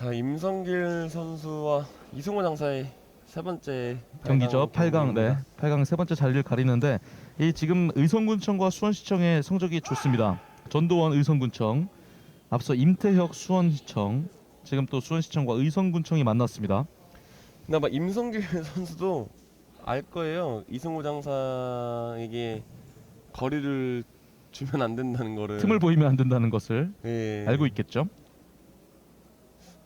자 임성길 선수와 이승호 장사의 세 번째 경기죠. 8강 경기입니다. 네. 8강 세 번째 자리를 가리는데 이 지금 의성군청과 수원시청의 성적이 좋습니다. 전도원 의성군청 앞서 임태혁 수원시청 지금 또 수원시청과 의성군청이 만났습니다. 아마 임성길 선수도 알 거예요. 이승호 장사에게 거리를 주면 안 된다는 거를 틈을 보이면 안 된다는 것을 예, 알고 있겠죠.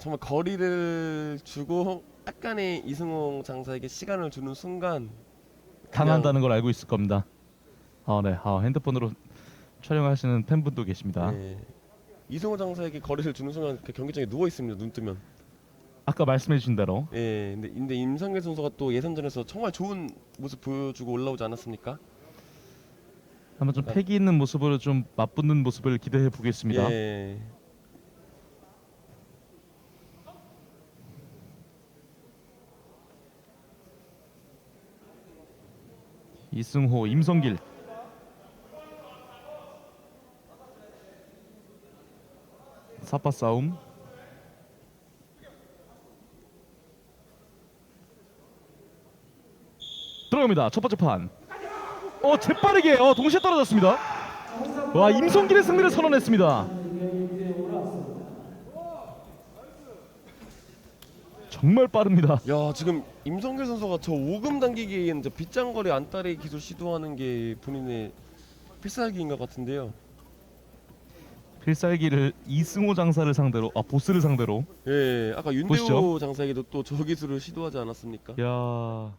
정말 거리를 주고 약간의 이승호 장사에게 시간을 주는 순간 당한다는 걸 알고 있을 겁니다. 아, 네. 아, 핸드폰으로 촬영하시는 팬분도 계십니다. 예, 이승호 장사에게 거리를 주는 순간 그 경기장에 누워 있습니다. 눈 뜨면. 아까 말씀해 주신 대로 예, 근데, 근데 임성길 선수가 또 예선전에서 정말 좋은 모습 보여주고 올라오지 않았습니까? 한번 좀 패기 있는 모습으로 좀 맞붙는 모습을 기대해 보겠습니다. 예. 이승호, 임성길. 사파 싸움. 들어갑니다. 첫 번째 판. 어, 재빠르게 어, 동시에 떨어졌습니다. 와, 임성길의 승리를 선언했습니다. 정말 빠릅니다. 야 지금 임성길 선수가 저 오금 당기기에 이제 빗장거리 안따리 기술 시도하는 게 본인의 필살기인 것 같은데요. 필살기를 이승호 장사를 상대로 아 보스를 상대로 예, 아까 윤대호 보시죠. 장사에게도 또 저 기술을 시도하지 않았습니까? 야